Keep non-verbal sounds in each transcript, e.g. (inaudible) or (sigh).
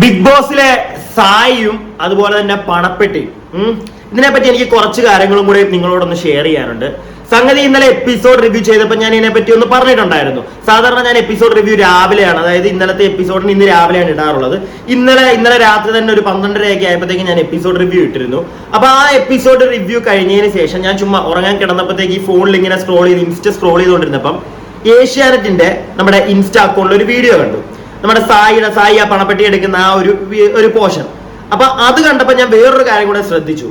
Big ബോസിലെ സായിയും അതുപോലെ തന്നെ പണപ്പെട്ടിയും. ഇതിനെപ്പറ്റി എനിക്ക് കുറച്ച് കാര്യങ്ങളും കൂടി നിങ്ങളോടൊന്ന് ഷെയർ ചെയ്യാനുണ്ട്. സംഗതി ഇന്നലെ എപ്പിസോഡ് റിവ്യൂ ചെയ്തപ്പോൾ ഞാൻ ഇതിനെപ്പറ്റി ഒന്ന് പറഞ്ഞിട്ടുണ്ടായിരുന്നു. സാധാരണ ഞാൻ എപ്പിസോഡ് റിവ്യൂ രാവിലെയാണ് അതായത് ഇന്നലത്തെ എപ്പിസോഡിന് ഇന്ന് രാവിലെയാണ് ഇടാറുള്ളത്. ഇന്നലെ ഇന്നലെ രാത്രി തന്നെ ഒരു പന്ത്രണ്ടരയൊക്കെ ആയപ്പോഴത്തേക്ക് ഞാൻ എപ്പിസോഡ് റിവ്യൂ ഇട്ടിരുന്നു. അപ്പൊ ആ എപ്പിസോഡ് റിവ്യൂ കഴിഞ്ഞതിന് ശേഷം ഞാൻ ചുമ്മാ ഉറങ്ങാൻ കിടന്നപ്പോഴത്തേക്ക് ഈ ഫോണിൽ ഇങ്ങനെ സ്ക്രോൾ ചെയ്ത് ഇൻസ്റ്റ സ്ക്രോൾ ചെയ്തുകൊണ്ടിരുന്നപ്പം ഏഷ്യാനെറ്റിന്റെ നമ്മുടെ ഇൻസ്റ്റ അക്കൗണ്ടിൽ ഒരു വീഡിയോ കണ്ടു. നമ്മുടെ സായിയുടെ സായി ആ പണപ്പെട്ടി എടുക്കുന്ന ആ ഒരു ഒരു പോർഷൻ അപ്പൊ അത് കണ്ടപ്പോ ഞാൻ വേറൊരു കാര്യം കൂടെ ശ്രദ്ധിച്ചു.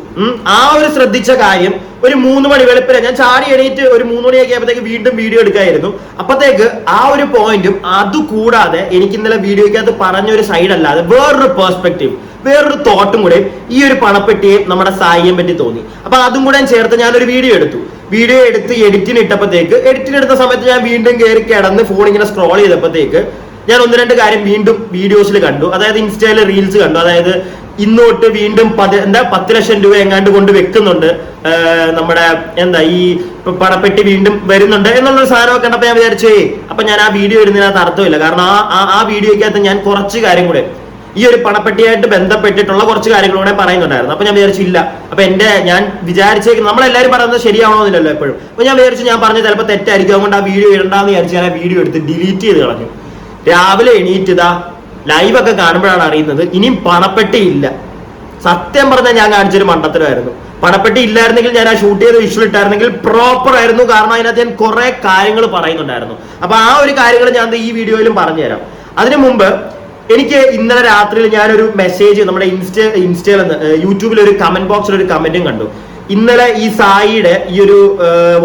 ആ ഒരു ശ്രദ്ധിച്ച കാര്യം ഒരു മൂന്ന് മണി വെളുപ്പിലെ ഞാൻ ചാടി എണീറ്റ് ഒരു മൂന്ന് മണിയൊക്കെ ആയപ്പോഴത്തേക്ക് വീണ്ടും വീഡിയോ എടുക്കായിരുന്നു. അപ്പത്തേക്ക് ആ ഒരു പോയിന്റും അതുകൂടാതെ എനിക്ക് ഇന്നലെ വീഡിയോയ്ക്കകത്ത് പറഞ്ഞ ഒരു സൈഡ് അല്ലാതെ വേറൊരു പേഴ്സ്പെക്ടീവ് വേറൊരു തോട്ടും കൂടെ ഈ ഒരു പണപ്പെട്ടിയെ നമ്മുടെ സായിയെ പറ്റി തോന്നി. അപ്പൊ അതും കൂടെ ചേർത്ത് ഞാനൊരു വീഡിയോ എടുത്തു. വീഡിയോ എടുത്ത് എഡിറ്റിന് ഇട്ടപ്പോഴത്തേക്ക് എഡിറ്റിന് എടുത്ത സമയത്ത് ഞാൻ വീണ്ടും കയറി കിടന്ന് ഫോൺ ഇങ്ങനെ സ്ക്രോൾ ചെയ്തപ്പോഴത്തേക്ക് ഞാൻ ഒന്ന് രണ്ട് കാര്യം വീണ്ടും വീഡിയോസിൽ കണ്ടു. അതായത് ഇൻസ്റ്റയിലെ റീൽസ് കണ്ടു. അതായത് ഇന്നോട്ട് വീണ്ടും പതി എന്താ പത്ത് ലക്ഷം രൂപ എങ്ങാണ്ട് കൊണ്ട് വെക്കുന്നുണ്ട്. നമ്മുടെ എന്താ ഈ പണപ്പെട്ടി വീണ്ടും വരുന്നുണ്ട് എന്നുള്ളൊരു സാധനമൊക്കെ കണ്ടപ്പോൾ ഞാൻ വിചാരിച്ചു "ഏയ്, അപ്പൊ ഞാൻ ആ വീഡിയോ ഇടുന്നതിനകത്ത് അർത്ഥമില്ല. കാരണം ആ ആ- വീഡിയോയ്ക്കകത്ത് ഞാൻ കുറച്ച് കാര്യം കൂടെ ഈ ഒരു പണപ്പെട്ടിയായിട്ട് ബന്ധപ്പെട്ടിട്ടുള്ള കുറച്ച് കാര്യങ്ങൾ കൂടെ പറയുന്നുണ്ടായിരുന്നു. അപ്പൊ ഞാൻ വിചാരിച്ചില്ല അപ്പൊ എന്റെ ഞാൻ വിചാരിച്ചേക്ക് നമ്മളെല്ലാവരും പറയുന്നത് ശരിയാവണമെന്നില്ലല്ലോ എപ്പോഴും. അപ്പൊ ഞാൻ വിചാരിച്ചു ഞാൻ പറഞ്ഞത് ചിലപ്പോൾ തെറ്റായിരിക്കും. അതുകൊണ്ട് ആ വീഡിയോ ഇടണ്ടെന്ന് വിചാരിച്ച് ഞാൻ ആ വീഡിയോ എടുത്ത് ഡിലീറ്റ് ചെയ്ത് കളഞ്ഞു. രാവിലെ എണീറ്റിതാ ലൈവൊക്കെ കാണുമ്പോഴാണ് അറിയുന്നത്. ഇനിയും പണപ്പെട്ടി ഇല്ല. സത്യം പറഞ്ഞാൽ ഞാൻ കാണിച്ചൊരു മണ്ടത്തരമായിരുന്നു. പണപ്പെട്ടി ഇല്ലായിരുന്നെങ്കിൽ ഞാൻ ആ ഷൂട്ട് ചെയ്ത വിഷ്വൽ ഇട്ടായിരുന്നെങ്കിൽ പ്രോപ്പർ ആയിരുന്നു. കാരണം അതിനകത്ത് ഞാൻ കുറെ കാര്യങ്ങൾ പറയുന്നുണ്ടായിരുന്നു. അപ്പൊ ആ ഒരു കാര്യങ്ങൾ ഞാൻ ഈ വീഡിയോയിലും പറഞ്ഞുതരാം. അതിനു മുമ്പ് എനിക്ക് ഇന്നലെ രാത്രിയിൽ ഞാനൊരു മെസ്സേജ് നമ്മുടെ ഇൻസ്റ്റ ഇൻസ്റ്റയിൽ യൂട്യൂബിൽ ഒരു കമന്റ് ബോക്സിൽ ഒരു കമന്റും കണ്ടു. ഇന്നലെ ഈ സായിയുടെ ഈ ഒരു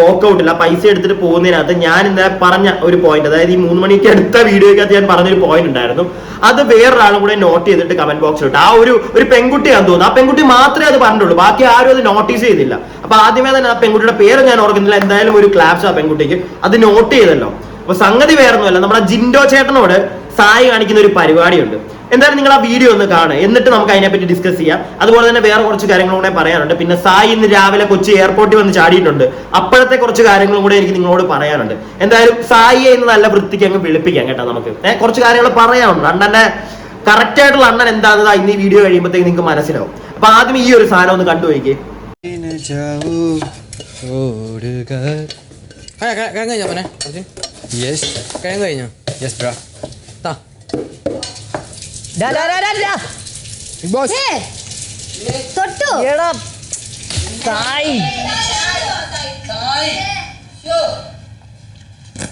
വർക്ക്ഔട്ടിൽ ആ പൈസ എടുത്തിട്ട് പോകുന്നതിനകത്ത് ഞാൻ ഇന്നലെ പറഞ്ഞ ഒരു പോയിന്റ് അതായത് ഈ മൂന്ന് മണിക്ക് അടുത്ത വീഡിയോയ്ക്കകത്ത് ഞാൻ പറഞ്ഞൊരു പോയിന്റ് ഉണ്ടായിരുന്നു. അത് വേറൊരാളും കൂടെ നോട്ട് ചെയ്തിട്ട് കമന്റ് ബോക്സിൽ ഇട്ടു. ആ ഒരു ഒരു പെൺകുട്ടിയാന്ന് തോന്നുന്നു. ആ പെൺകുട്ടി മാത്രമേ അത് പറഞ്ഞിട്ടുള്ളൂ. ബാക്കി ആരും അത് നോട്ടീസ് ചെയ്തില്ല. അപ്പൊ ആദ്യമേ തന്നെ ആ പെൺകുട്ടിയുടെ പേര് ഞാൻ ഓർക്കുന്നില്ല. എന്തായാലും ഒരു ക്ലാപ്സ് ആ പെൺകുട്ടിക്ക്. അത് നോട്ട് ചെയ്തല്ലോ. അപ്പൊ സംഗതി വേറൊന്നുമല്ല. നമ്മുടെ ജിൻഡോ ചേട്ടനോട് സായി കാണിക്കുന്ന ഒരു പരിപാടിയുണ്ട്. എന്തായാലും നിങ്ങൾ ആ വീഡിയോ ഒന്ന് കാണുക. എന്നിട്ട് നമുക്ക് അതിനെപ്പറ്റി ഡിസ്കസ് ചെയ്യാം. അതുപോലെ തന്നെ വേറെ കുറച്ച് കാര്യങ്ങളും കൂടെ പറയാനുണ്ട്. പിന്നെ സായി ഇന്ന് രാവിലെ കൊച്ചി എയർപോർട്ടിൽ വന്ന് ചാടിയിട്ടുണ്ട്. അപ്പോഴത്തെ കുറച്ച് കാര്യങ്ങളും കൂടെ എനിക്ക് നിങ്ങളോട് പറയാനുണ്ട്. എന്തായാലും സായിയെ ഇന്ന് നല്ല വൃത്തിക്ക് അങ്ങ് വിളിപ്പിക്കാം കേട്ടോ നമുക്ക്. ഏഹ് കുറച്ച് കാര്യങ്ങൾ പറയാനുണ്ട്. അണ്ണന്റെ കറക്റ്റ് ആയിട്ടുള്ള അണ്ണൻ എന്താണെന്ന് ഇന്ന് ഈ വീഡിയോ കഴിയുമ്പോഴത്തേക്ക് നിങ്ങൾക്ക് മനസ്സിലാവും. അപ്പൊ ആദ്യം ഈ ഒരു സാധനം ഒന്ന് കണ്ടു കിഴങ്ങ് കഴിഞ്ഞോ യെസ് യെസ് ബ്രോ തൊട്ടു. എടാ സായി.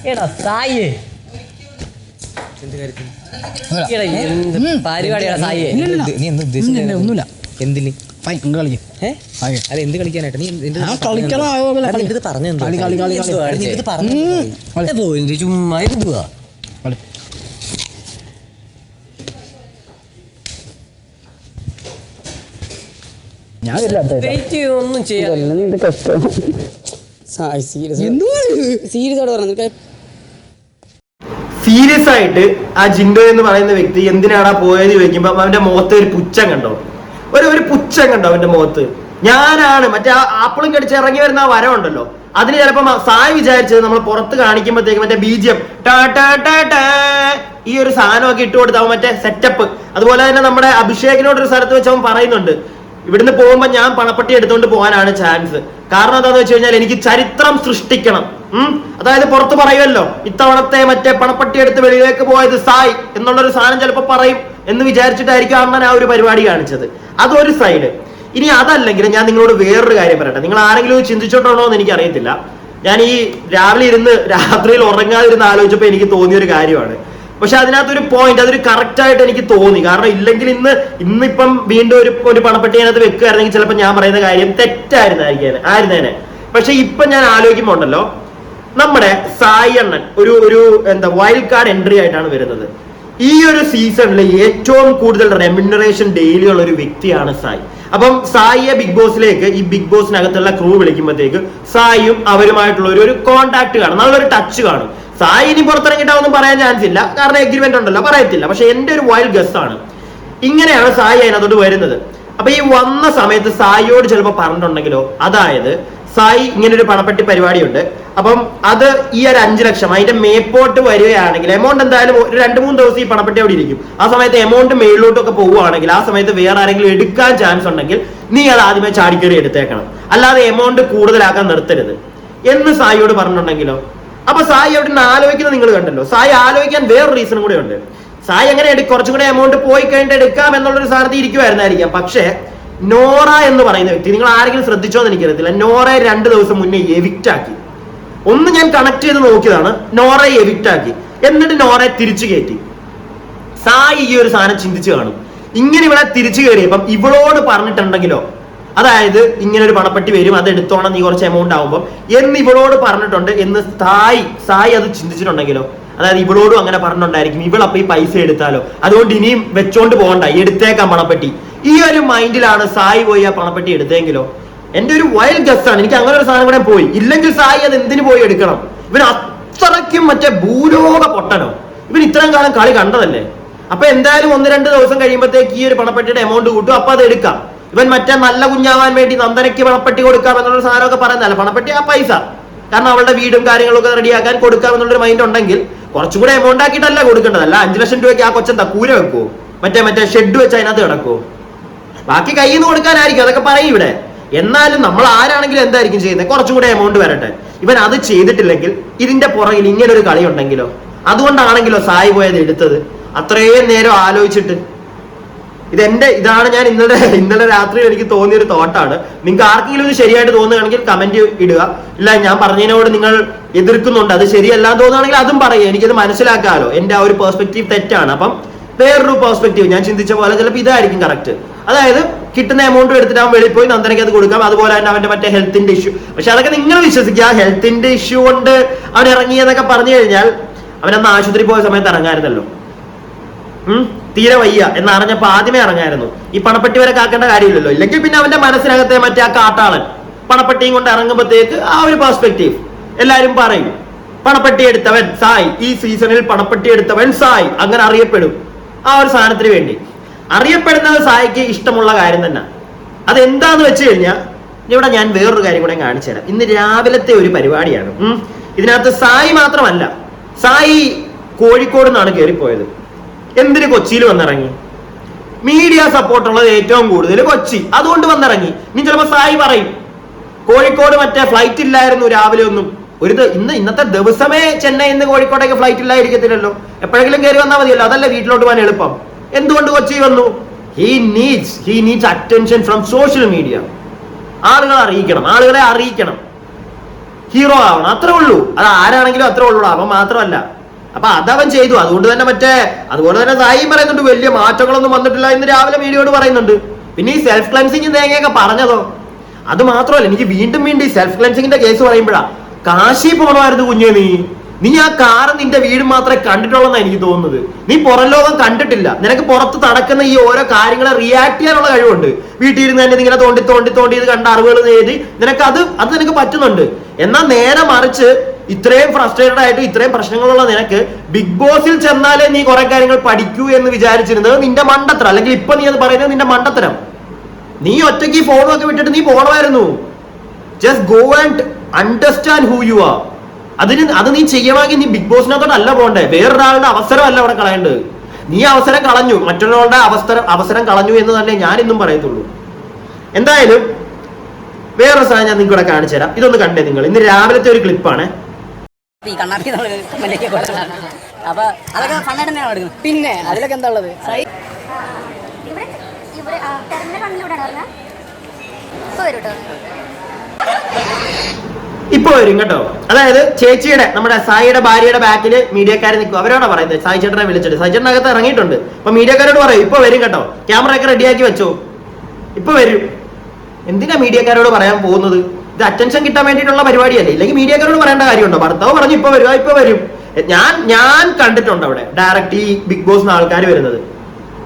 എടാ സായി ഒന്നുമില്ല എന്തിന്. അല്ല എന്ത് കളിക്കാനായിട്ട്? നീ. ഇത് പറഞ്ഞു കളി, കളി, കളി, കളി. ഇത് പറഞ്ഞു ഉം. കളി. ചുമ്മാ ഇരുതുവാ കളി ഞാൻ ഒന്നും സീരിയസ് ആയിട്ട് പറഞ്ഞു സീരിയസ് ആയിട്ട് ആ ജിൻഡോ എന്ന് പറയുന്ന വ്യക്തി എന്തിനാണ് പോയത് ചോദിക്കുമ്പോ അവന്റെ മുഖത്ത് ഒരു പുച്ഛം കണ്ടോ? ഒരു ഒരു പുച്ഛം കണ്ടോ അവന്റെ മുഖത്ത്? ഞാനാണ് മറ്റേ ആ ആപ്പിളും കടിച്ച് ഇറങ്ങി വരുന്ന ആ വരം ഉണ്ടല്ലോ. അതിന് ചിലപ്പോ സായി വിചാരിച്ചത് നമ്മൾ പുറത്ത് കാണിക്കുമ്പോഴത്തേക്ക് മറ്റേ ബീജിയം ഈ ഒരു സാധനമൊക്കെ ഇട്ട് കൊടുത്ത അവൻ മറ്റേ സെറ്റപ്പ് അതുപോലെ തന്നെ നമ്മുടെ അഭിഷേകിനോട് ഒരു സ്ഥലത്ത് വെച്ച് അവൻ പറയുന്നുണ്ട് ഇവിടുന്ന് പോകുമ്പോ ഞാൻ പണപ്പെട്ടി എടുത്തുകൊണ്ട് പോകാനാണ് ചാൻസ് കാരണം എന്താന്ന് വെച്ച് കഴിഞ്ഞാൽ എനിക്ക് ചരിത്രം സൃഷ്ടിക്കണം. അതായത് പുറത്ത് പറയുമല്ലോ ഇത്തവണത്തെ മറ്റേ പണപ്പെട്ടി എടുത്ത് വെളിയിലേക്ക് പോയത് സായ് എന്നുള്ളൊരു സാധനം ചിലപ്പോൾ പറയും എന്ന് വിചാരിച്ചിട്ടായിരിക്കും അണ്ണൻ ആ ഒരു പരിപാടി കാണിച്ചത്. അതൊരു സൈഡ് ഇനി അതല്ലെങ്കിൽ ഞാൻ നിങ്ങളോട് വേറൊരു കാര്യം പറയട്ടെ. നിങ്ങൾ ആരെങ്കിലും ചിന്തിച്ചിട്ടുണ്ടോ എന്ന് എനിക്ക് അറിയത്തില്ല ഞാൻ ഈ രാവിലെ ഇരുന്ന് രാത്രിയിൽ ഉറങ്ങാതിരുന്ന് ആലോചിച്ചപ്പോൾ എനിക്ക് തോന്നിയ ഒരു കാര്യമാണ്. പക്ഷെ അതിനകത്തൊരു പോയിന്റ് അതൊരു കറക്റ്റ് ആയിട്ട് എനിക്ക് തോന്നി. കാരണം ഇല്ലെങ്കിൽ ഇന്ന് ഇന്നിപ്പം വീണ്ടും ഒരു ഒരു പണപ്പെട്ടി അതിനകത്ത് വെക്കുകയായിരുന്നെങ്കിൽ ചിലപ്പോൾ ഞാൻ പറയുന്ന കാര്യം തെറ്റായിരുന്നായിരിക്കും ആയിരുന്നേനെ. പക്ഷെ ഇപ്പൊ ഞാൻ ആലോചിക്കുമ്പോണ്ടല്ലോ നമ്മുടെ സായി അണ്ണൻ ഒരു ഒരു എന്താ വൈൽഡ് കാർഡ് എൻട്രി ആയിട്ടാണ് വരുന്നത്. ഈ ഒരു സീസണിൽ ഏറ്റവും കൂടുതൽ റെമ്യൂണറേഷൻ ഡെയിലി ഉള്ള ഒരു വ്യക്തിയാണ് സായി. അപ്പം സായിയെ ബിഗ് ബോസിലേക്ക് ഈ ബിഗ് ബോസിനകത്തുള്ള ക്രൂ വിളിക്കുമ്പോഴത്തേക്ക് സായിയും അവരുമായിട്ടുള്ള ഒരു ഒരു കോണ്ടാക്ട് കാണും. നല്ലൊരു ടച്ച് കാണും. സായി ഇനി പുറത്തിറങ്ങിയിട്ടാവൊന്നും പറയാൻ ചാൻസ് ഇല്ല. കാരണം എഗ്രിമെന്റ് ഉണ്ടല്ലോ. പറയത്തില്ല. പക്ഷെ എന്റെ ഒരു വൈൽഡ് ഗസ് ആണ്. ഇങ്ങനെയാണ് സായി അതിനകത്തോട്ട് വരുന്നത്. അപ്പൊ ഈ വന്ന സമയത്ത് സായിയോട് ചിലപ്പോൾ പറഞ്ഞിട്ടുണ്ടെങ്കിലോ? അതായത് സായി ഇങ്ങനെ ഒരു പണപ്പെട്ടി പരിപാടിയുണ്ട്. അപ്പം അത് ഈ ഒരു അഞ്ചു ലക്ഷം അതിന്റെ മേപ്പോട്ട് വരികയാണെങ്കിൽ എമൗണ്ട് എന്തായാലും ഒരു രണ്ട് മൂന്ന് ദിവസം ഈ പണപ്പെട്ടി അവിടെ ഇരിക്കും. ആ സമയത്ത് എമൗണ്ട് മേളിലോട്ടൊക്കെ പോവുകയാണെങ്കിൽ ആ സമയത്ത് വേറെ ആരെങ്കിലും എടുക്കാൻ ചാൻസ് ഉണ്ടെങ്കിൽ നീ അത് ആദ്യമേ ചാടിക്കറി എടുത്തേക്കണം. അല്ലാതെ എമൗണ്ട് കൂടുതലാക്കാൻ നിർത്തരുത്. എന്ന് സായിയോട് പറഞ്ഞിട്ടുണ്ടെങ്കിലോ? അപ്പൊ സായി അവിടെ നിന്ന് ആലോചിക്കുന്നത് നിങ്ങൾ കണ്ടല്ലോ. സായി ആലോചിക്കാൻ വേറെ റീസൺ കൂടെ ഉണ്ട്. സായി എങ്ങനെ കുറച്ചും കൂടെ എമൗണ്ട് പോയി കഴിഞ്ഞിട്ട് എടുക്കാം എന്നുള്ളൊരു സ്ഥാനത്ത് ഇരിക്കുമായിരുന്നായിരിക്കാം പക്ഷേ നോറ എന്ന് പറയുന്ന വ്യക്തി നിങ്ങൾ ആരെങ്കിലും ശ്രദ്ധിച്ചോ എന്ന് എനിക്കറിയത്തില്ല. നോറയെ രണ്ട് ദിവസം മുന്നേ എവിക്റ്റ് ആക്കി. ഒന്ന് ഞാൻ കണക്ട് ചെയ്ത് നോക്കിയതാണ് നോറയെ എവിക്റ്റ് ആക്കി. എന്നിട്ട് നോറയെ തിരിച്ചു കയറ്റി. സായി ഈ ഒരു സാധനം ചിന്തിച്ചു കാണും. ഇങ്ങനെ ഇവിടെ തിരിച്ചു കയറിയപ്പം ഇവളോട് പറഞ്ഞിട്ടുണ്ടെങ്കിലോ അതായത് ഇങ്ങനെ ഒരു പണപ്പെട്ടി വരും അത് എടുത്തോണം നീ കുറച്ച് എമൗണ്ട് ആവുമ്പോൾ എന്ന് ഇവളോട് പറഞ്ഞിട്ടുണ്ട് എന്ന് സായി സായി അത് ചിന്തിച്ചിട്ടുണ്ടെങ്കിലോ? അതായത് ഇവളോടും അങ്ങനെ പറഞ്ഞിട്ടുണ്ടായിരിക്കും ഇവളപ്പൊ ഈ പൈസ എടുത്താലോ? അതുകൊണ്ട് ഇനിയും വെച്ചോണ്ട് പോകണ്ട എടുത്തേക്കാം പണപ്പെട്ടി. ഈ ഒരു മൈൻഡിലാണ് സായി പോയി ആ പണപ്പെട്ടി എടുത്തെങ്കിലോ എന്റെ ഒരു വൈൽഡ് ഗസ്റ്റാണ് എനിക്ക് അങ്ങനെ ഒരു സാധനം കൂടെ പോയി. ഇല്ലെങ്കിൽ സായി അത് എന്തിനു പോയി എടുക്കണം? ഇവൻ അത്രയ്ക്കും മറ്റേ ഭൂലോക പൊട്ടനോ? ഇവൻ ഇത്രയും കാലം കളി കണ്ടതല്ലേ? അപ്പൊ എന്തായാലും ഒന്ന് രണ്ട് ദിവസം കഴിയുമ്പോഴത്തേക്ക് ഈ ഒരു പണപ്പെട്ടിയുടെ എമൗണ്ട് കൂട്ടും. അപ്പൊ അത് എടുക്കാം. ഇവൻ മറ്റേ നല്ല കുഞ്ഞാവാൻ വേണ്ടി നന്ദനയ്ക്ക് പണപ്പെട്ടി കൊടുക്കാം എന്നുള്ള സാധനമൊക്കെ പറയുന്നതല്ല? പണപ്പെട്ടി ആ പൈസ. കാരണം അവളുടെ വീടും കാര്യങ്ങളൊക്കെ റെഡിയാക്കാൻ കൊടുക്കാം എന്നുള്ളൊരു മൈൻഡ് ഉണ്ടെങ്കിൽ കുറച്ചും കൂടെ എമൗണ്ട് ആക്കിയിട്ടല്ല കൊടുക്കേണ്ടതല്ല അഞ്ച് ലക്ഷം രൂപയ്ക്ക് ആ കൊച്ചെന്താ കൂര വെക്കുവോ? മറ്റേ മറ്റേ ഷെഡ് വെച്ച് അതിനകത്ത് കിടക്കുവോ? ബാക്കി കയ്യിൽ നിന്ന് കൊടുക്കാനായിരിക്കും. അതൊക്കെ പറയും ഇവിടെ. എന്നാലും നമ്മൾ ആരാണെങ്കിലും എന്തായിരിക്കും ചെയ്യുന്നത്? കുറച്ചും കൂടെ എമൗണ്ട് വരട്ടെ. ഇവൻ അത് ചെയ്തിട്ടില്ലെങ്കിൽ ഇതിന്റെ പുറകിൽ ഇങ്ങനൊരു കളി ഉണ്ടെങ്കിലോ അതുകൊണ്ടാണെങ്കിലോ സായി പോയത് എടുത്തത്? അത്രയും നേരം ആലോചിച്ചിട്ട് ഇതെന്റെ ഇതാണ് ഞാൻ ഇന്നലെ (laughs) ഇന്നലെ രാത്രി എനിക്ക് തോന്നിയ ഒരു തോട്ടാണ്. നിങ്ങൾക്ക് ആർക്കെങ്കിലും ഇത് ശരിയായിട്ട് തോന്നുകയാണെങ്കിൽ കമന്റ് ഇടുക. ഇല്ല ഞാൻ പറഞ്ഞതിനോട് നിങ്ങൾ എതിർക്കുന്നുണ്ട്. അത് ശരിയല്ല തോന്നുകയാണെങ്കിൽ അതും പറയുക എനിക്കത് മനസ്സിലാക്കാമല്ലോ എന്റെ ആ ഒരു പെർസ്പെക്റ്റീവ് തെറ്റാണ്. അപ്പം വേറൊരു പെർസ്പെക്റ്റീവ് ഞാൻ ചിന്തിച്ച പോലെ ചിലപ്പോൾ ഇതായിരിക്കും കറക്റ്റ് അതായത് കിട്ടുന്ന എമൗണ്ട് എടുത്തിട്ട് അവൻ വെളിയിൽ പോയി നന്ദനയ്ക്ക് അത് കൊടുക്കാം. അതുപോലെ തന്നെ അവന്റെ മറ്റേ ഹെൽത്തിന്റെ ഇഷ്യൂ പക്ഷെ അതൊക്കെ നിങ്ങൾ വിശ്വസിക്കുക. ഹെൽത്തിന്റെ ഇഷ്യൂ കൊണ്ട് അവൻ ഇറങ്ങിയെന്നൊക്കെ പറഞ്ഞു കഴിഞ്ഞാൽ അവനന്ന് ആശുപത്രി പോയ സമയത്ത് ഇറങ്ങായിരുന്നല്ലോ. ഉം, തീരെ വയ്യ എന്ന് അറിഞ്ഞപ്പോ ആദ്യമേ ഇറങ്ങായിരുന്നു ഈ പണപ്പെട്ടി വരെ കാക്കേണ്ട കാര്യമില്ലല്ലോ. ഇല്ലെങ്കിൽ പിന്നെ അവന്റെ മനസ്സിനകത്തെ മറ്റേ ആ കാട്ടാളൻ പണപ്പെട്ടിയും കൊണ്ട് ഇറങ്ങുമ്പോഴത്തേക്ക് ആ ഒരു പെർസ്പെക്റ്റീവ് എല്ലാരും പറയും പണപ്പെട്ടി എടുത്തവൻ സായ്. ഈ സീസണിൽ പണപ്പെട്ടി എടുത്തവൻ സായ്. അങ്ങനെ അറിയപ്പെടും. ആ ഒരു സാധനത്തിന് വേണ്ടി. അറിയപ്പെടുന്നത് സായിക്ക് ഇഷ്ടമുള്ള കാര്യം തന്നെ. അതെന്താന്ന് വെച്ച് കഴിഞ്ഞാൽ ഇവിടെ ഞാൻ വേറൊരു കാര്യം കൂടെ കാണിച്ചു തരാം. ഇന്ന് രാവിലത്തെ ഒരു പരിപാടിയാണ്. ഇതിനകത്ത് സായി മാത്രമല്ല സായി കോഴിക്കോട് നിന്നാണ് കയറിപ്പോയത് എന്തിന് കൊച്ചിയിൽ വന്നിറങ്ങി? മീഡിയ സപ്പോർട്ട് ഉള്ളത് ഏറ്റവും കൂടുതൽ കൊച്ചി. അതുകൊണ്ട് വന്നിറങ്ങി. ഇനി ചിലപ്പോ സായി പറയും കോഴിക്കോട് മറ്റേ ഫ്ലൈറ്റ് ഇല്ലായിരുന്നു രാവിലെ ഒന്നും. ഒരു ഇന്ന് ഇന്നത്തെ ദിവസമേ ചെന്നൈ ഇന്ന് കോഴിക്കോട്ടേക്ക് ഫ്ലൈറ്റ് ഇല്ലായിരിക്കത്തില്ലല്ലോ എപ്പോഴെങ്കിലും കയറി വന്നാൽ മതിയല്ലോ. അതല്ല വീട്ടിലോട്ട് പോകാൻ എളുപ്പം. എന്തുകൊണ്ട് കൊച്ചി വന്നു? He needs he needs attention from social media ആളുകളെ അറിയിക്കണം. ആളുകളെ അറിയിക്കണം. ഹീറോ ആവണം. അത്രേ ഉള്ളൂ. അത് ആരാണെങ്കിലും അത്രേ ഉള്ളൂ. അപ്പം മാത്രമല്ല. അപ്പൊ അതവൻ ചെയ്തു. അതുകൊണ്ട് തന്നെ മറ്റേ അതുപോലെ തന്നെ സായിയും പറയുന്നുണ്ട് വലിയ മാറ്റങ്ങളൊന്നും വന്നിട്ടില്ല ഇന്ന് രാവിലെ വീഡിയോട് പറയുന്നുണ്ട്. പിന്നെ ഈ സെൽഫ് ക്ലൻസിങ് തേങ്ങയൊക്കെ പറഞ്ഞതോ? അത് മാത്രമല്ല എനിക്ക് വീണ്ടും വീണ്ടും ഈ സെൽഫ് ക്ലൻസിങ്ങിന്റെ കേസ് പറയുമ്പോഴാ കാശി പോണമായിരുന്നു കുഞ്ഞേ നീ നീ ആ കാറ് നിന്റെ വീട് മാത്രമേ കണ്ടിട്ടുള്ളൂ എനിക്ക് തോന്നുന്നത്. നീ പുറം ലോകം കണ്ടിട്ടില്ല. നിനക്ക് പുറത്ത് നടക്കുന്ന ഈ ഓരോ കാര്യങ്ങളെ റിയാക്ട് ചെയ്യാനുള്ള കഴിവുണ്ട്. വീട്ടിൽ ഇരുന്ന് തന്നെ ഇങ്ങനെ തോണ്ടി തോണ്ടി തോണ്ടി ഇത് കണ്ട അറിവുകൾ നേടി നിനക്ക് അത് അത് നിനക്ക് പറ്റുന്നുണ്ട്. എന്നാൽ നേരെ മറിച്ച് ഇത്രയും ഫ്രസ്ട്രേറ്റഡ് ആയിട്ട് ഇത്രയും പ്രശ്നങ്ങളുള്ള നിനക്ക് ബിഗ് ബോസിൽ ചെന്നാലേ നീ കുറെ കാര്യങ്ങൾ പഠിക്കൂ എന്ന് വിചാരിച്ചിരുന്നത് നിന്റെ മണ്ടത്തരം. അല്ലെങ്കിൽ ഇപ്പൊ നീ അത് പറയുന്നത് നിന്റെ മണ്ടത്തരം. നീ ഒറ്റയ്ക്ക് ഫോണൊക്കെ വിട്ടിട്ട് നീ പോണമായിരുന്നു. Just go and understand who you are അതിന് അത് നീ ചെയ്യണമെങ്കിൽ നീ ബിഗ് ബോസിനകത്തോട്ടല്ല പോണ്ടേ വേറൊരാളുടെ അവസരമല്ല അവിടെ കളയേണ്ടത്. നീ അവസരം കളഞ്ഞു. മറ്റൊരാളുടെ അവസരം അവസരം കളഞ്ഞു എന്ന് തന്നെ ഞാൻ ഇന്നും പറയത്തുള്ളൂ. എന്തായാലും വേറൊരു സാധനം ഞാൻ നിങ്ങൾക്കൂടെ കാണിച്ചു തരാം ഇതൊന്ന് കണ്ടേ നിങ്ങൾ. ഇന്ന് രാവിലത്തെ ഒരു ക്ലിപ്പാണ് ഈ കണ്ണാപ്പി കൊടുക്കണം അപ്പൊ അതൊക്കെ ഫണ്ണായിട്ട് തന്നെയാണ് എടുക്കുന്നത് പിന്നെ അതിലൊക്കെ എന്താ ഉള്ളത്? ഇപ്പൊ വരും കേട്ടോ ഇപ്പൊ വരും കേട്ടോ. അതായത് ചേച്ചിയുടെ നമ്മുടെ സായിയുടെ ഭാര്യയുടെ ബാക്കിൽ മീഡിയക്കാർ നിൽക്കും. അവരോടാ പറയുന്നത്? സായി ചേട്ടനെ വിളിച്ചിട്ട്. സായി ചേട്ടനകത്ത് ഇറങ്ങിയിട്ടുണ്ട്. അപ്പൊ മീഡിയക്കാരോട് പറയും ഇപ്പൊ വരും കേട്ടോ. ക്യാമറ ഒക്കെ റെഡിയാക്കി വെച്ചോ. ഇപ്പൊ വരും. എന്തിനാ മീഡിയക്കാരോട് പറയാൻ പോകുന്നത്? ഇത് അറ്റൻഷൻ കിട്ടാൻ വേണ്ടിയിട്ടുള്ള പരിപാടിയല്ലേ? ഇല്ലെങ്കിൽ മീഡിയക്കാരോട് പറയേണ്ട കാര്യമുണ്ടോ? ഭർത്താവ് പറഞ്ഞു ഇപ്പൊ വരും. ആ, ഇപ്പൊ വരും. ഞാൻ ഞാൻ കണ്ടിട്ടുണ്ട് അവിടെ ഡയറക്റ്റ് ഈ ബിഗ് ബോസ് ആൾക്കാർ വരുന്നത്.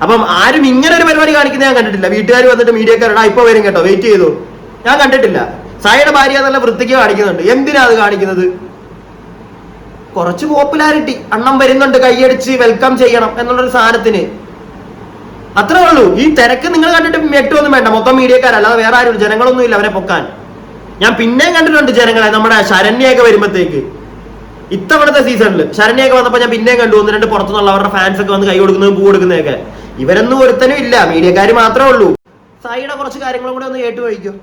അപ്പം ആരും ഇങ്ങനെ ഒരു പരിപാടി കാണിക്കുന്നത് ഞാൻ കണ്ടിട്ടില്ല. വീട്ടുകാർ വന്നിട്ട് മീഡിയക്കാരോട് "ആ, ഇപ്പൊ വരും കേട്ടോ വെയിറ്റ് ചെയ്തു. ഞാൻ കണ്ടിട്ടില്ല. സായിയുടെ ഭാര്യ നല്ല വൃത്തിക്ക് കാണിക്കുന്നുണ്ട്. എന്തിനാ അത് കാണിക്കുന്നത്? കുറച്ച് പോപ്പുലാരിറ്റി അണ്ണം വരുന്നുണ്ട് കൈയടിച്ച് വെൽക്കം ചെയ്യണം എന്നുള്ളൊരു സാധനത്തിന്. അത്രേ ഉള്ളൂ. ഈ തിരക്ക് നിങ്ങൾ കണ്ടിട്ട് ഞെട്ടൊന്നും വേണ്ട. മൊത്തം മീഡിയക്കാരല്ലാതെ വേറെ ആരും ജനങ്ങളൊന്നും ഇല്ല അവരെ പൊക്കാൻ. ഞാൻ പിന്നെയും കണ്ടിട്ടുണ്ട് ജനങ്ങളെ നമ്മുടെ ശരണ്യൊക്കെ വരുമ്പത്തേക്ക്. ഇത്തവണത്തെ സീസണിൽ ശരണ്യൊക്കെ വന്നപ്പോ ഞാൻ പിന്നെയും കണ്ടു ഒന്ന് രണ്ട് പുറത്തുനിന്നുള്ള അവരുടെ ഫാൻസ് ഒക്കെ വന്ന് കൈ കൊടുക്കുന്നതും പൂ കൊടുക്കുന്നതൊക്കെ. ഇവരൊന്നും ഒരുത്തനും ഇല്ല മീഡിയക്കാർ മാത്രമേ ഉള്ളൂ. സായിയുടെ കുറച്ച് കാര്യങ്ങളും കൂടെ ഒന്ന് കേട്ടു കഴിക്കും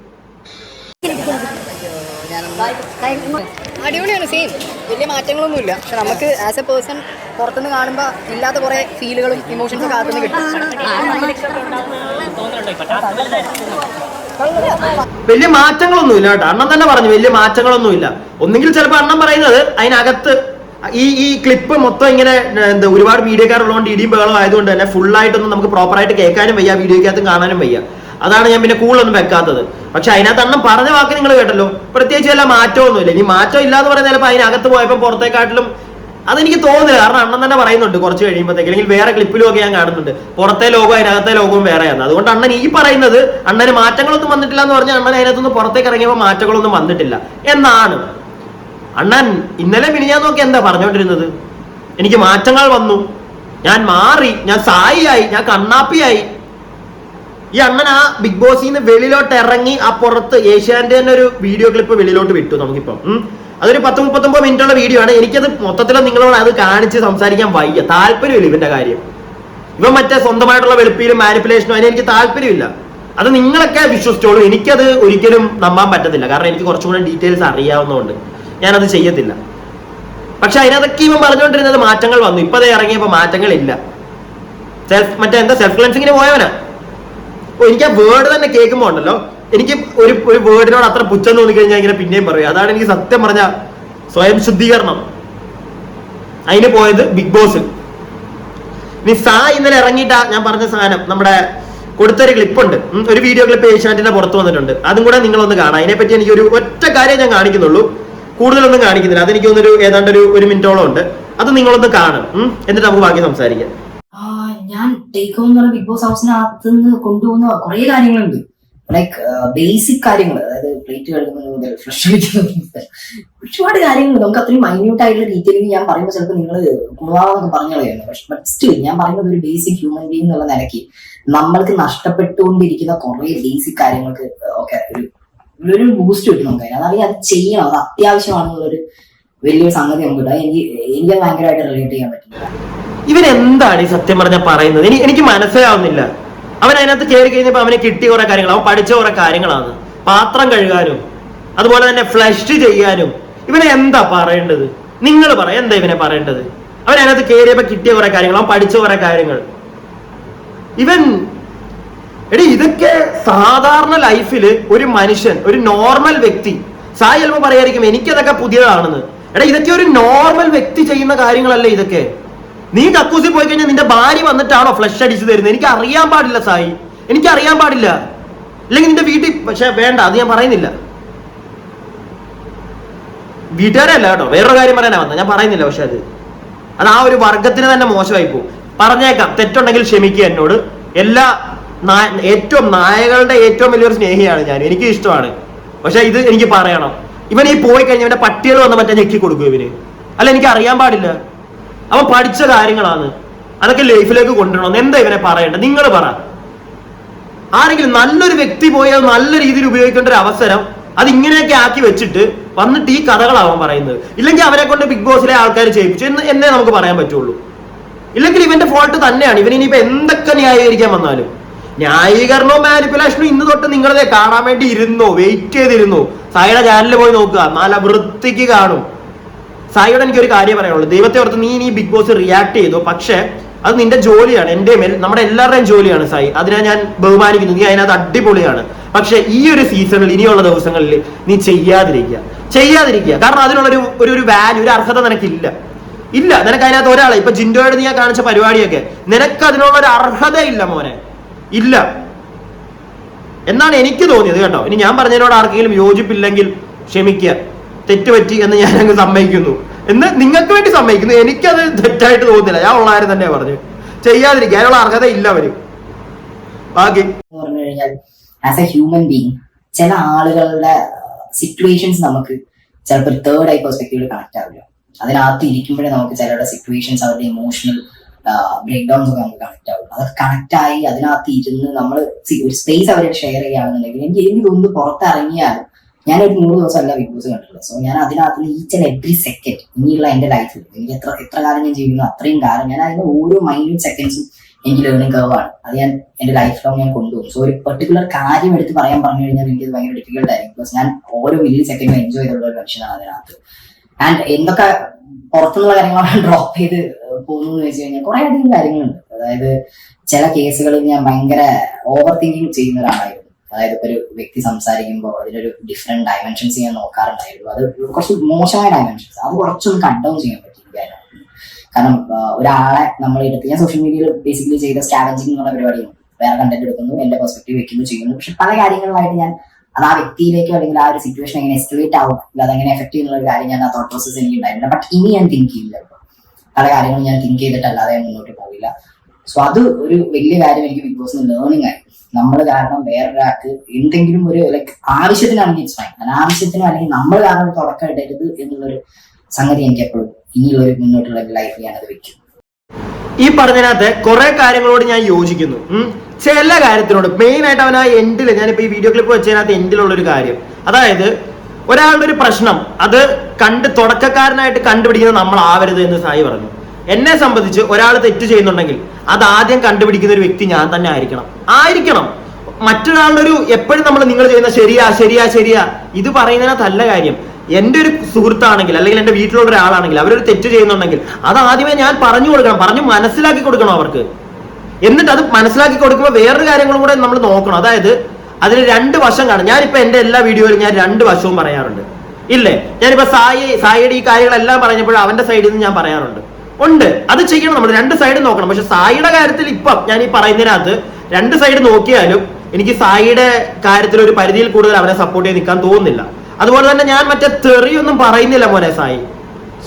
അടിപൊളിയാണ് സെയിം വലിയ മാറ്റങ്ങളൊന്നുമില്ല. പക്ഷെ നമുക്ക് ആസ് എ പേഴ്സൺ പുറത്തുനിന്ന് കാണുമ്പോൾ ഇല്ലാത്ത കുറേ ഫീലുകളും ഇമോഷൻസും ഒക്കെ അകത്തുനിന്ന് കിട്ടും. വലിയ മാറ്റങ്ങളൊന്നും ഇല്ല കേട്ടോ. അണ്ണൻ തന്നെ പറഞ്ഞു വലിയ മാറ്റങ്ങളൊന്നും ഇല്ല. ഒന്നെങ്കിൽ ചിലപ്പോൾ അണ്ണൻ പറയുന്നത് അതിനകത്ത് ഈ ഈ ക്ലിപ്പ് മൊത്തം ഇങ്ങനെ എന്താ ഒരുപാട് വീഡിയോക്കാരുള്ളതുകൊണ്ട് ഇടിയും ബഹളം ആയതുകൊണ്ട് തന്നെ ഫുള്ളായിട്ടൊന്നും നമുക്ക് പ്രോപ്പർ ആയിട്ട് കേൾക്കാനും വയ്യ വീഡിയോക്കകത്തും കാണാനും വയ്യ. അതാണ് ഞാൻ പിന്നെ കൂടുതലൊന്നും വെക്കാത്തത്. പക്ഷെ അതിനകത്ത് അണ്ണം പറഞ്ഞ വാക്ക് നിങ്ങൾ കേട്ടല്ലോ. പ്രത്യേകിച്ച് വല്ല മാറ്റമൊന്നുമില്ല. ഇനി മാറ്റം ഇല്ലാന്ന് പറയുന്നത് ചിലപ്പോൾ അതിനകത്ത് പോയപ്പോൾ പുറത്തേക്കാട്ടിലും അതെനിക്ക് തോന്നുന്നില്ല. കാരണം അണ്ണൻ തന്നെ പറയുന്നുണ്ട് കുറച്ച് കഴിയുമ്പോഴത്തേക്ക് അല്ലെങ്കിൽ വേറെ ക്ലിപ്പിലും ഒക്കെ ഞാൻ കാണുന്നുണ്ട്. പുറത്തെ ലോകവും അതിനകത്തെ ലോകവും വേറെയാണ് അതുകൊണ്ട് അണ്ണൻ ഈ പറയുന്നത് അണ്ണന് മാറ്റങ്ങളൊന്നും വന്നിട്ടില്ല എന്ന് പറഞ്ഞാൽ അണ്ണൻ അതിനകത്തുനിന്ന് പുറത്തേക്ക് ഇറങ്ങിയപ്പോൾ മാറ്റങ്ങളൊന്നും വന്നിട്ടില്ല. എന്നാണ്. അണ്ണൻ ഇന്നലെ മിനിഞ്ഞാൻ നോക്കി എന്താ പറഞ്ഞുകൊണ്ടിരുന്നത് എനിക്ക് മാറ്റങ്ങൾ വന്നു. ഞാൻ മാറി. ഞാൻ സായിയായി. ഞാൻ കണ്ണാപ്പിയായി. ഈ അണ്ണൻ ആ ബിഗ് ബോസിൽ നിന്ന് വെളിയിലോട്ട് ഇറങ്ങി ആ പുറത്ത് ഏഷ്യാന്റെ തന്നെ ഒരു വീഡിയോ ക്ലിപ്പ് വെളിയിലോട്ട് വിട്ടു നമുക്കിപ്പം. അതൊരു പത്ത് മുപ്പത്തൊമ്പത് മിനിറ്റുള്ള വീഡിയോ ആണ്. എനിക്കത് മൊത്തത്തിൽ നിങ്ങളോട് അത് കാണിച്ച് സംസാരിക്കാൻ വയ്യ. താല്പര്യമില്ല ഇവന്റെ കാര്യം. ഇവൻ മറ്റേ സ്വന്തമായിട്ടുള്ള വെളുപ്പിയിലും മാനിപ്പുലേഷനും അതിന് എനിക്ക് താല്പര്യമില്ല. അത് നിങ്ങളൊക്കെ വിശ്വസിച്ചോളൂ. എനിക്കത് ഒരിക്കലും നമ്മാൻ പറ്റത്തില്ല. കാരണം എനിക്ക് കുറച്ചുകൂടെ ഡീറ്റെയിൽസ് അറിയാവുന്നതുകൊണ്ട് ഞാനത് ചെയ്യത്തില്ല. പക്ഷെ അതിനകത്തൊക്കെ ഇവൻ പറഞ്ഞുകൊണ്ടിരുന്നത് മാറ്റങ്ങൾ വന്നു. ഇപ്പൊ ദേ ഇറങ്ങിയപ്പോ മാറ്റങ്ങളില്ല. സെൽഫ് മറ്റേ എന്താ? സെൽഫ് ക്ലൻസിങ്ങിന് പോയവനാ. എനിക്ക് ആ വേർഡ് തന്നെ കേൾക്കുമ്പോ ഉണ്ടല്ലോ. എനിക്ക് ഒരു ഒരു വേർഡിനോട് അത്ര പുച്ഛം തോന്നി കഴിഞ്ഞാൽ ഇങ്ങനെ പിന്നെയും പറയും. അതാണ് എനിക്ക് സത്യം പറഞ്ഞ സ്വയം ശുദ്ധീകരണം. അതിന് പോയത് ബിഗ് ബോസ് ഇനി സാ ഇന്നലെ ഇറങ്ങിയിട്ടാ ഞാൻ പറഞ്ഞ സാധനം നമ്മുടെ കൊടുത്തൊരു ക്ലിപ്പുണ്ട് ഒരു വീഡിയോ ക്ലിപ്പ് ഏഷ്യാനെറ്റിന്റെ പുറത്ത് വന്നിട്ടുണ്ട്. അതും കൂടെ നിങ്ങളൊന്ന് കാണാം. അതിനെപ്പറ്റി എനിക്ക് ഒരു ഒറ്റ കാര്യം ഞാൻ കാണിക്കുന്നുള്ളൂ. കൂടുതലൊന്നും കാണിക്കുന്നില്ല. അതെനിക്ക് തോന്നുന്നൊരു ഏതാണ്ട് ഒരു ഒരു മിനിറ്റോളം ഉണ്ട്. അത് നിങ്ങളൊന്ന് കാണും എന്നിട്ട് നമുക്ക് ബാക്കി സംസാരിക്കാം. ഞാൻ ടേക്ക് പറഞ്ഞ ബിഗ് ബോസ് ഹൗസിനകത്ത് നിന്ന് കൊണ്ടുപോകുന്ന കുറെ കാര്യങ്ങളുണ്ട്. ലൈക്ക് ബേസിക് കാര്യങ്ങൾ അതായത് പ്ലേറ്റ് കഴുകുന്നത് മുതൽ ഫ്രഷ് മുതൽ ഒരുപാട് കാര്യങ്ങൾ നമുക്ക് അത്രയും മൈന്യൂട്ട് ആയിട്ടുള്ള ഡീറ്റെയിലിംഗ് ഞാൻ പറയുമ്പോൾ ചിലപ്പോൾ നിങ്ങൾ കുളവാന്നൊക്കെ പറഞ്ഞു പക്ഷെ ബട്ട് സ്റ്റിൽ ഞാൻ പറയുന്നത് ഒരു ബേസിക് ഹ്യൂമൻ ബീങ് എന്നുള്ള നിലയ്ക്ക് നമ്മൾക്ക് നഷ്ടപ്പെട്ടുകൊണ്ടിരിക്കുന്ന കുറേ ബേസിക് കാര്യങ്ങൾക്ക് ഒക്കെ ഒരു ഒരു ബൂസ്റ്റ് കിട്ടും നമുക്ക് അതല്ലെങ്കിൽ അത് ചെയ്യണം. അത് അത്യാവശ്യമാണെന്നുള്ളൊരു വലിയൊരു സംഗതി നമുക്ക് കിട്ടും എനിക്ക് എനിക്ക് ഭയങ്കരമായിട്ട് റിലേറ്റ് ചെയ്യാൻ പറ്റില്ല ഇവരെന്താണ് ഈ സത്യം പറഞ്ഞാൽ പറയുന്നത്? എനിക്ക് മനസ്സിലാവുന്നില്ല. അവൻ അതിനകത്ത് കയറി കഴിഞ്ഞപ്പോ അവന് കിട്ടിയ കുറെ കാര്യങ്ങൾ. അവൻ പഠിച്ച കുറെ കാര്യങ്ങളാണ്. പാത്രം കഴുകാനും അതുപോലെ തന്നെ ഫ്ലഷ് ചെയ്യാനും. ഇവനെ എന്താ പറയേണ്ടത്? നിങ്ങൾ പറ എന്താ ഇവനെ പറയേണ്ടത്? അവൻ അതിനകത്ത് കയറിയപ്പോ കിട്ടിയ കുറെ കാര്യങ്ങൾ അവൻ പഠിച്ച കുറെ കാര്യങ്ങൾ. ഇവൻ എടി ഇതൊക്കെ സാധാരണ ലൈഫിൽ ഒരു മനുഷ്യൻ ഒരു നോർമൽ വ്യക്തി സായി ചിലപ്പോ പറയായിരിക്കും എനിക്കതൊക്കെ പുതിയതാണെന്ന്. എടാ ഇതൊക്കെ ഒരു നോർമൽ വ്യക്തി ചെയ്യുന്ന കാര്യങ്ങളല്ലേ ഇതൊക്കെ? നീ കക്കൂസിൽ പോയി കഴിഞ്ഞാൽ നിന്റെ ഭാര്യ വന്നിട്ടാണോ ഫ്ലഷ് അടിച്ചു തരുന്നത്? എനിക്ക് അറിയാൻ പാടില്ല സായി. എനിക്ക് അറിയാൻ പാടില്ല. അല്ലെങ്കിൽ നിന്റെ വീട്ടിൽ പക്ഷെ വേണ്ട അത് ഞാൻ പറയുന്നില്ല. വീട്ടുകാരല്ല കേട്ടോ വേറൊരു കാര്യം പറയാനാ വന്നത് ഞാൻ പറയുന്നില്ല പക്ഷെ അത്. അത് ആ ഒരു വർഗത്തിന് തന്നെ മോശമായി പോകും പറഞ്ഞേക്കാം തെറ്റുണ്ടെങ്കിൽ ക്ഷമിക്കുക എന്നോട്. എല്ലാ ഏറ്റവും നായകളുടെ ഏറ്റവും വലിയൊരു സ്നേഹിയാണ് ഞാൻ. എനിക്ക് ഇഷ്ടമാണ്. പക്ഷെ ഇത് എനിക്ക് പറയണം. ഇവൻ ഈ പോയി കഴിഞ്ഞാൽ ഇവന്റെ പട്ടികൾ വന്ന് മറ്റേ ഞെക്കി കൊടുക്കും ഇവന്. അല്ല എനിക്ക് അറിയാൻ പാടില്ല. അവൻ പഠിച്ച കാര്യങ്ങളാണ്. അതൊക്കെ ലൈഫിലേക്ക് കൊണ്ടുവരണം. എന്താ ഇവനെ പറയേണ്ടത്? നിങ്ങൾ പറ. ആരെങ്കിലും നല്ലൊരു വ്യക്തി പോയി അത് നല്ല രീതിയിൽ ഉപയോഗിക്കേണ്ട ഒരു അവസരം അത് ഇങ്ങനെയൊക്കെ ആക്കി വെച്ചിട്ട് വന്നിട്ട് ഈ കഥകളാവാൻ പറയുന്നത്. ഇല്ലെങ്കിൽ അവരെ കൊണ്ട് ബിഗ് ബോസിലെ ആൾക്കാർ ചെയ്യിപ്പിച്ചു. എന്ന് എന്നേ നമുക്ക് പറയാൻ പറ്റുള്ളൂ. ഇല്ലെങ്കിൽ ഇവന്റെ ഫോൾട്ട് തന്നെയാണ്. ഇവൻ ഇനിയിപ്പോ എന്തൊക്കെ ന്യായീകരിക്കാൻ വന്നാലും. ന്യായീകരണവും മാനിപ്പുലേഷനും ഇന്ന് തൊട്ട് നിങ്ങളതെ കാണാൻ വേണ്ടി ഇരുന്നോ? വെയിറ്റ് ചെയ്തിരുന്നോ? സൈഡ ചാനലിൽ പോയി നോക്കുക. നല്ല വൃത്തിക്ക് കാണും. സായിയോട് എനിക്ക് ഒരു കാര്യം പറയാനുള്ളൂ. ദൈവത്തെ ഓർത്ത് നീ ഇനി ബിഗ് ബോസ് റിയാക്ട് ചെയ്തു. പക്ഷേ അത് നിന്റെ ജോലിയാണ്. എന്റെ മേൽ നമ്മുടെ എല്ലാവരുടെയും ജോലിയാണ് സായി. അതിനെ ഞാൻ ബഹുമാനിക്കുന്നു. നീ അതിനകത്ത് അടിപൊളിയാണ്. പക്ഷെ ഈ ഒരു സീസണിൽ ഇനിയുള്ള ദിവസങ്ങളിൽ നീ ചെയ്യാതിരിക്കുക. ചെയ്യാതിരിക്കുക. കാരണം അതിനുള്ളൊരു ഒരു ഒരു വാല്യൂ ഒരു അർഹത നിനക്കില്ല. ഇല്ല. നിനക്ക് അതിനകത്ത് ഒരാളെ ഇപ്പൊ ജിൻഡോയുടെ നീ കാണിച്ച പരിപാടിയൊക്കെ നിനക്ക് അതിനുള്ള ഒരു അർഹത ഇല്ല മോനെ. ഇല്ല. എന്നാണ് എനിക്ക് തോന്നിയത് കേട്ടോ. ഇനി ഞാൻ പറഞ്ഞതിനോട് ആർക്കെങ്കിലും യോജിപ്പില്ലെങ്കിൽ ക്ഷമിക്കുക. തെറ്റുപറ്റി എന്ന് ഞാൻ അങ്ങ് സമ്മതിക്കുന്നു. എന്ന് നിങ്ങൾക്ക് വേണ്ടി സമ്മതിക്കുന്നു. എനിക്കത് തെറ്റായിട്ട് തോന്നുന്നില്ല. ഞാൻ ഉള്ള തന്നെ പറഞ്ഞു. ചെയ്യാതിരിക്കുക. അതിനുള്ള അർഹത ഇല്ല അവർ. ബാക്കി. പറഞ്ഞു കഴിഞ്ഞാൽ ആസ് എ ഹ്യൂമൻ ബീങ് ചില ആളുകളുടെ സിറ്റുവേഷൻസ് നമുക്ക് ചിലപ്പോൾ തേർഡ് ഐ പെർസ്പെക്റ്റീവിൽ കണക്ട് ആവില്ല. അതിനകത്ത് ഇരിക്കുമ്പോഴേ നമുക്ക് ചിലരുടെ സിറ്റുവേഷൻസ് അവരുടെ ഇമോഷണൽ ബ്രേക്ക് ഡൗൺസ് ഒക്കെ നമുക്ക് കണക്ട് ആവും അതൊക്കെ കണക്ട് ആയി അതിനകത്ത് ഇരുന്ന് നമ്മൾ ഒരു സ്പേസ് അവരോട് ഷെയർ ചെയ്യുകയാണെന്നുണ്ടെങ്കിൽ എനിക്ക് എനിക്ക് തോന്നുന്നു പുറത്തിറങ്ങിയാൽ ഞാനൊരു മൂന്ന് ദിവസമല്ല ബിഗ് ബോസ് കണ്ടിട്ടുള്ളത്. സോ ഞാൻ അതിനകത്ത് ഈച്ച് ആൻഡ് എവറി സെക്കൻഡ് ഇനിയുള്ള എന്റെ ലൈഫിൽ എനിക്ക് എത്ര എത്ര കാലം ഞാൻ ജീവിക്കുന്നു അത്രയും കാലം ഞാൻ അതിന്റെ ഓരോ മൈന്യൂട്ട് സെക്കൻഡ്സും എനിക്ക് ലേണിംഗ് കർവാണ് അത് ഞാൻ എന്റെ ലൈഫ് ലോങ് ഞാൻ കൊണ്ടുപോകും. സോ ഒരു പെർട്ടിക്കുലർ കാര്യം എടുത്ത് പറയാൻ പറഞ്ഞു കഴിഞ്ഞാൽ എനിക്ക് ഭയങ്കര ഡിഫിക്കൽട്ട് ആയിരിക്കും. ബിക്കോസ് ഞാൻ ഓരോ മില്ലി സെക്കൻഡും എൻജോയ് ചെയ്തിട്ടുള്ള ഒരു മനുഷ്യനാണ് അതിനകത്ത്. ആൻഡ് എന്തൊക്കെ പുറത്തുനിന്നുള്ള കാര്യങ്ങളാണ് (laughs) ഡ്രോപ്പ് ചെയ്ത് പോകുന്നു എന്ന് വെച്ച് കഴിഞ്ഞാൽ കുറെ അധികം കാര്യങ്ങളുണ്ട്. അതായത് ചില കേസുകളിൽ ഞാൻ ഭയങ്കര ഓവർ തിങ്കിങ് ചെയ്യുന്ന ഒരാളായിരുന്നു. അതായത് ഇപ്പൊ ഒരു വ്യക്തി സംസാരിക്കുമ്പോൾ അതിനൊരു ഡിഫറെന്റ് ഡയമെൻഷൻസ് ഞാൻ നോക്കാറുണ്ടായിരുന്നു. അത് കുറച്ച് മോശമായ ഡയമെൻഷൻസ് അത് കുറച്ചൊന്ന് കട്ട് ഡൗൺ ചെയ്യാൻ പറ്റി എനിക്ക് കാരണം ഒരാളെ നമ്മൾ എടുത്ത് ഞാൻ സോഷ്യൽ മീഡിയയിൽ ബേസിക്കലി ചെയ്ത സ്റ്റാലഞ്ചിങ് എന്നുള്ള പരിപാടിയാണ് വേറെ കണ്ടന്റ് എടുക്കുന്നു എന്റെ പെർസ്പെക്റ്റീവ് വെക്കുന്നു ചെയ്യുന്നു. പക്ഷെ പല കാര്യങ്ങളിലായിട്ട് ഞാൻ അത് ആ വ്യക്തിയിലേക്കോ അല്ലെങ്കിൽ ആ ഒരു സിറ്റുവേഷൻ എങ്ങനെ എസ്കലേറ്റ് ആവും അല്ലെങ്കിൽ അതെങ്ങനെ എഫക്ട് ചെയ്യുന്ന ഒരു കാര്യം ഞാൻ ആ തോട്ട് പ്രോസസ് എനിക്ക് ഉണ്ടായിരുന്നില്ല ബട്ട് ഇനി ഞാൻ തിങ്ക് ചെയ്യില്ല. പല കാര്യങ്ങളും ഞാൻ തിങ്ക് ചെയ്തിട്ടല്ലാതെ മുന്നോട്ട് പോകില്ല സോ അത് ഒരു വലിയ കാര്യം എനിക്ക് ബിഗ് ബോസിന് ലേണിംഗ് ആയി. നമ്മൾ കാരണം വേറൊരാൾക്ക് എന്തെങ്കിലും ഒരു ലൈക്ക് ആവശ്യത്തിനാണെങ്കിൽ ഇറ്റ്സ് ഫൈൻ അനാവശ്യത്തിനോ അല്ലെങ്കിൽ നമ്മൾ കാരണം തുടക്കം ഇടരുത് എന്നുള്ളൊരു സംഗതി എനിക്ക് എപ്പോഴും ഇനിയുള്ള ഒരു മുന്നോട്ടുള്ള ലൈഫ് ഞാനത് വെക്കും. ഈ പറഞ്ഞതിനകത്ത് കുറെ കാര്യങ്ങളോട് ഞാൻ യോജിക്കുന്നു. ചില കാര്യത്തിനോട് മെയിൻ ആയിട്ട് അവൻ ആ എൻഡിൽ ഞാനിപ്പോ ഈ വീഡിയോ ക്ലിപ്പ് വെച്ചതിനകത്ത് എൻഡിലുള്ള ഒരു കാര്യം. അതായത് ഒരാളുടെ ഒരു പ്രശ്നം അത് കണ്ട് തുടക്കക്കാരനായിട്ട് കണ്ടുപിടിക്കുന്നത് നമ്മൾ ആവരുത് എന്ന് സായി പറഞ്ഞു. എന്നെ സംബന്ധിച്ച് ഒരാൾ തെറ്റ് ചെയ്യുന്നുണ്ടെങ്കിൽ അത് ആദ്യം കണ്ടുപിടിക്കുന്ന ഒരു വ്യക്തി ഞാൻ തന്നെ ആയിരിക്കണം. ആയിരിക്കണം. മറ്റൊരാളുടെ ഒരു എപ്പോഴും നമ്മൾ നിങ്ങൾ ചെയ്യുന്ന ശരിയാ ശരിയാ ശരിയാ ഇത് പറയുന്നതിനകത്തല്ല കാര്യം. എന്റെ ഒരു സുഹൃത്താണെങ്കിൽ അല്ലെങ്കിൽ എന്റെ വീട്ടിലുള്ള ഒരാളാണെങ്കിൽ അവരൊരു തെറ്റ് ചെയ്യുന്നുണ്ടെങ്കിൽ അത് ആദ്യമേ ഞാൻ പറഞ്ഞു കൊടുക്കണം. പറഞ്ഞു മനസ്സിലാക്കി കൊടുക്കണം അവർക്ക്. എന്നിട്ട് അത് മനസ്സിലാക്കി കൊടുക്കുമ്പോൾ വേറൊരു കാര്യങ്ങളും കൂടെ നമ്മൾ നോക്കണം. അതായത് അതിന് രണ്ട് വശം കാണും. ഞാനിപ്പോ എന്റെ എല്ലാ വീഡിയോയിലും ഞാൻ രണ്ട് വശവും പറയാറുണ്ട്. ഇല്ലേ? ഞാനിപ്പോ സായി സായിയുടെ ഈ കാര്യങ്ങളെല്ലാം പറഞ്ഞപ്പോൾ അവന്റെ സൈഡിൽ നിന്ന് ഞാൻ പറയാറുണ്ട്. ഉണ്ട്. അത് ചെയ്യണം നമ്മൾ രണ്ട് സൈഡ് നോക്കണം. പക്ഷെ സായിയുടെ കാര്യത്തിൽ ഇപ്പം ഞാൻ ഈ പറയുന്നതിനകത്ത് രണ്ട് സൈഡ് നോക്കിയാലും എനിക്ക് സായിയുടെ കാര്യത്തിൽ ഒരു പരിധിയിൽ കൂടുതൽ അവനെ സപ്പോർട്ട് ചെയ്ത് നിൽക്കാൻ തോന്നുന്നില്ല. അതുപോലെ തന്നെ ഞാൻ മറ്റേ തെറിയൊന്നും പറയുന്നില്ല മോനെ സായി.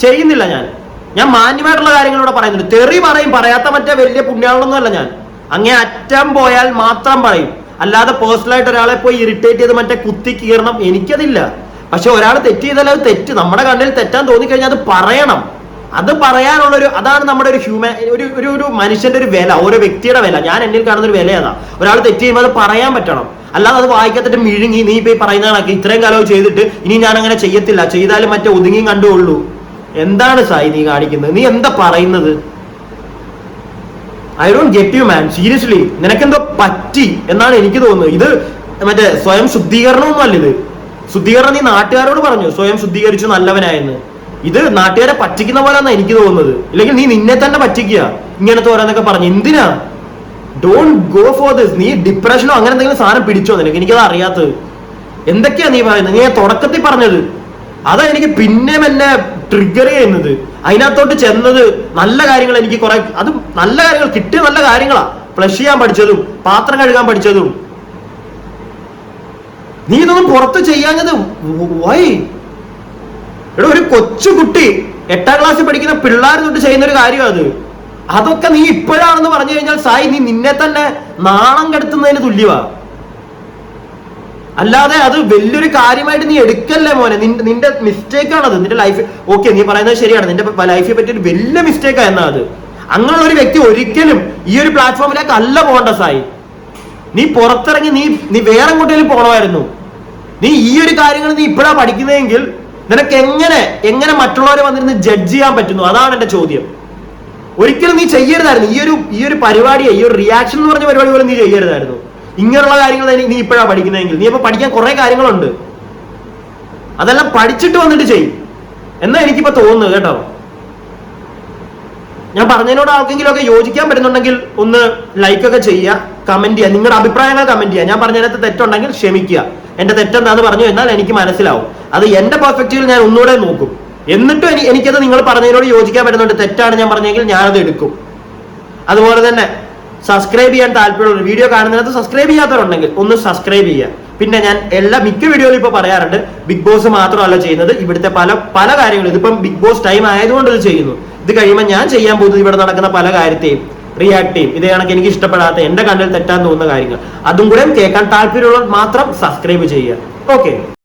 ചെയ്യുന്നില്ല ഞാൻ. ഞാൻ മാന്യമായിട്ടുള്ള കാര്യങ്ങളോടെ പറയുന്നുണ്ട്. തെറി പറയും. പറയാത്ത മറ്റേ വലിയ പുണ്യാളൊന്നും അല്ല ഞാൻ. അങ്ങേ അറ്റം പോയാൽ മാത്രം പറയും. അല്ലാതെ പേഴ്സണലായിട്ട് ഒരാളെ പോയി ഇറിറ്റേറ്റ് ചെയ്ത് മറ്റേ കുത്തി കീറണം എനിക്കതില്ല. പക്ഷെ ഒരാൾ തെറ്റ് ചെയ്താൽ അത് തെറ്റ്. നമ്മുടെ കണ്ണിൽ തെറ്റാൻ തോന്നിക്കഴിഞ്ഞാൽ അത് പറയണം. അത് പറയാനുള്ള ഒരു അതാണ് നമ്മുടെ ഒരു ഹ്യൂമൻ ഒരു ഒരു ഒരു മനുഷ്യന്റെ ഒരു വില ഓരോ വ്യക്തിയുടെ വില. ഞാൻ എന്നിൽ കാണുന്ന ഒരു വിലയതാ ഒരാൾ തെറ്റ് ചെയ്യുമ്പോൾ അത് പറയാൻ പറ്റണം. അല്ലാതെ അത് വായിക്കത്തിട്ട് മിഴുങ്ങി നീ ഇപ്പൊ പറയുന്ന കണക്ക് ഇത്രയും കാലം ചെയ്തിട്ട് ഇനി ഞാൻ അങ്ങനെ ചെയ്യത്തില്ല. ചെയ്താലും മറ്റേ ഒതുങ്ങിയും കണ്ടുകൊള്ളൂ എന്താണ് സായി നീ കാണിക്കുന്നത്? നീ എന്താ പറയുന്നത്? I don't get you man seriously നിനക്കെന്തോ പറ്റി എന്നാണ് എനിക്ക് തോന്നുന്നത്. ഇത് മറ്റേ സ്വയം ശുദ്ധീകരണമൊന്നും അല്ല ഇത്. ശുദ്ധീകരണം നീ നാട്ടുകാരോട് പറഞ്ഞു. സ്വയം ശുദ്ധീകരിച്ചു നല്ലവനായെന്ന്. ഇത് നാട്ടുകാരെ പറ്റിക്കുന്ന പോലെയാണ് എനിക്ക് തോന്നുന്നത്. ഇല്ലെങ്കിൽ നീ നിന്നെ തന്നെ പറ്റിക്കുക. ഇങ്ങനത്തെ ഓരോന്നൊക്കെ പറഞ്ഞു. എന്തിനാ? ഡോണ്ട് ഗോ ഫോർ ദിസ് നീ ഡിപ്രഷനോ അങ്ങനെ എന്തെങ്കിലും സാധനം പിടിച്ചോ നിനക്ക്? എനിക്കത് അറിയാത്തത്. എന്തൊക്കെയാ നീ പറയുന്നത്? നീ തുടക്കത്തിൽ പറഞ്ഞത്. അതാ എനിക്ക് പിന്നെ എന്നെ ട്രിഗർ ചെയ്യുന്നത്. അതിനകത്തോട്ട് ചെന്നത് നല്ല കാര്യങ്ങൾ എനിക്ക് കുറെ അത് നല്ല കാര്യങ്ങൾ കിട്ടിയ നല്ല കാര്യങ്ങളാ. ഫ്ലഷ് ചെയ്യാൻ പഠിച്ചതും പാത്രം കഴുകാൻ പഠിച്ചതും. നീ ഇതൊന്നും പുറത്ത് ചെയ്യാഞ്ഞത് വൈ എടോ ഒരു കൊച്ചു കുട്ടി എട്ടാം ക്ലാസ്സിൽ പഠിക്കുന്ന പിള്ളേർ തൊട്ട് ചെയ്യുന്ന ഒരു കാര്യം അത്. അതൊക്കെ നീ ഇപ്പോഴാണെന്ന് പറഞ്ഞു കഴിഞ്ഞാൽ സായി നീ നിന്നെ തന്നെ നാണം കെടുത്തുന്നതിന് തുല്യവാ. അല്ലാതെ അത് വലിയൊരു കാര്യമായിട്ട് നീ എടുക്കല്ലേ മോനെ. നിന്റെ നിന്റെ മിസ്റ്റേക്ക് ആണത്. നിന്റെ ലൈഫ് ഓക്കെ നീ പറയുന്നത് ശരിയാണ്. നിന്റെ ലൈഫിനെ പറ്റി ഒരു വലിയ മിസ്റ്റേക്ക് എന്നാ അത്. അങ്ങനെയുള്ള ഒരു വ്യക്തി ഒരിക്കലും ഈ ഒരു പ്ലാറ്റ്ഫോമിലേക്ക് അല്ല പോകേണ്ട സായി. നീ പുറത്തിറങ്ങി നീ നീ വേറെ എങ്ങോട്ടേലും പോകണമായിരുന്നു നീ ഈ ഒരു കാര്യങ്ങൾ നീ ഇപ്പോഴാ പഠിക്കുന്നതെങ്കിൽ നിനക്ക് എങ്ങനെ എങ്ങനെ മറ്റുള്ളവരെ വന്നിരുന്ന് ജഡ്ജ് ചെയ്യാൻ പറ്റുന്നു? അതാണ് എന്റെ ചോദ്യം. ഒരിക്കലും നീ ചെയ്യരുതായിരുന്നു. ഈ ഒരു ഈ ഒരു പരിപാടിയെ ഈ ഒരു റിയാക്ഷൻ എന്ന് പറഞ്ഞ പരിപാടി പോലും നീ ചെയ്യരുതായിരുന്നു. ഇങ്ങനെയുള്ള കാര്യങ്ങൾ നീ- ഇപ്പോഴാണ് ഇപ്പോഴാ പഠിക്കുന്നതെങ്കിൽ. നീ ഇപ്പൊ പഠിക്കാൻ കുറെ കാര്യങ്ങളുണ്ട്. അതെല്ലാം പഠിച്ചിട്ട് വന്നിട്ട് ചെയ്യും എന്നാ എനിക്കിപ്പോ തോന്നുന്നത് കേട്ടോ. ഞാൻ പറഞ്ഞതിനോട് ആർക്കെങ്കിലും ഒക്കെ യോജിക്കാൻ പറ്റുന്നുണ്ടെങ്കിൽ ഒന്ന് ലൈക്ക് ഒക്കെ ചെയ്യുക കമന്റ് ചെയ്യുക. നിങ്ങളുടെ അഭിപ്രായങ്ങൾ കമന്റ് ചെയ്യുക. ഞാൻ പറഞ്ഞതിനകത്ത് തെറ്റുണ്ടെങ്കിൽ ക്ഷമിക്കുക. എന്റെ തെറ്റെന്താന്ന് പറഞ്ഞു എന്നാൽ എനിക്ക് മനസ്സിലാവും. അത് എന്റെ പെർഫെക്റ്റീവിൽ ഞാൻ ഒന്നുകൂടെ നോക്കും. എന്നിട്ടും എനി- എനിക്കത് നിങ്ങൾ പറഞ്ഞതിനോട് യോജിക്കാൻ പറ്റുന്നുണ്ട്. തെറ്റാണ് ഞാൻ പറഞ്ഞെങ്കിൽ ഞാനത് എടുക്കും. അതുപോലെ തന്നെ സബ്സ്ക്രൈബ് ചെയ്യാൻ താല്പര്യമുള്ള വീഡിയോ കാണുന്നതിനകത്ത് സബ്സ്ക്രൈബ് ചെയ്യാത്തവരുണ്ടെങ്കിൽ ഒന്ന് സബ്സ്ക്രൈബ് ചെയ്യുക. പിന്നെ ഞാൻ എല്ലാ മിക്ക വീഡിയോയിലും ഇപ്പോൾ പറയാറുണ്ട് ബിഗ് ബോസ് മാത്രമല്ല ചെയ്യുന്നത്. ഇവിടുത്തെ പല പല കാര്യങ്ങളും. ഇതിപ്പം ബിഗ് ബോസ് ടൈം ആയതുകൊണ്ട് ഇത് ചെയ്യുന്നു. ഇത് കഴിയുമ്പോൾ ഞാൻ ചെയ്യാൻ പോകുന്നത് ഇവിടെ നടക്കുന്ന പല കാര്യത്തെയും റിയാക്ട് ചെയ്യും. ഇത് കണക്ക് എനിക്ക് ഇഷ്ടപ്പെടാത്ത എന്റെ കണ്ണിൽ തെറ്റാൻ തോന്നുന്ന കാര്യങ്ങൾ. അതും കൂടെ കേൾക്കാൻ താല്പര്യമുള്ളവർ മാത്രം സബ്സ്ക്രൈബ് ചെയ്യുക. ഓക്കെ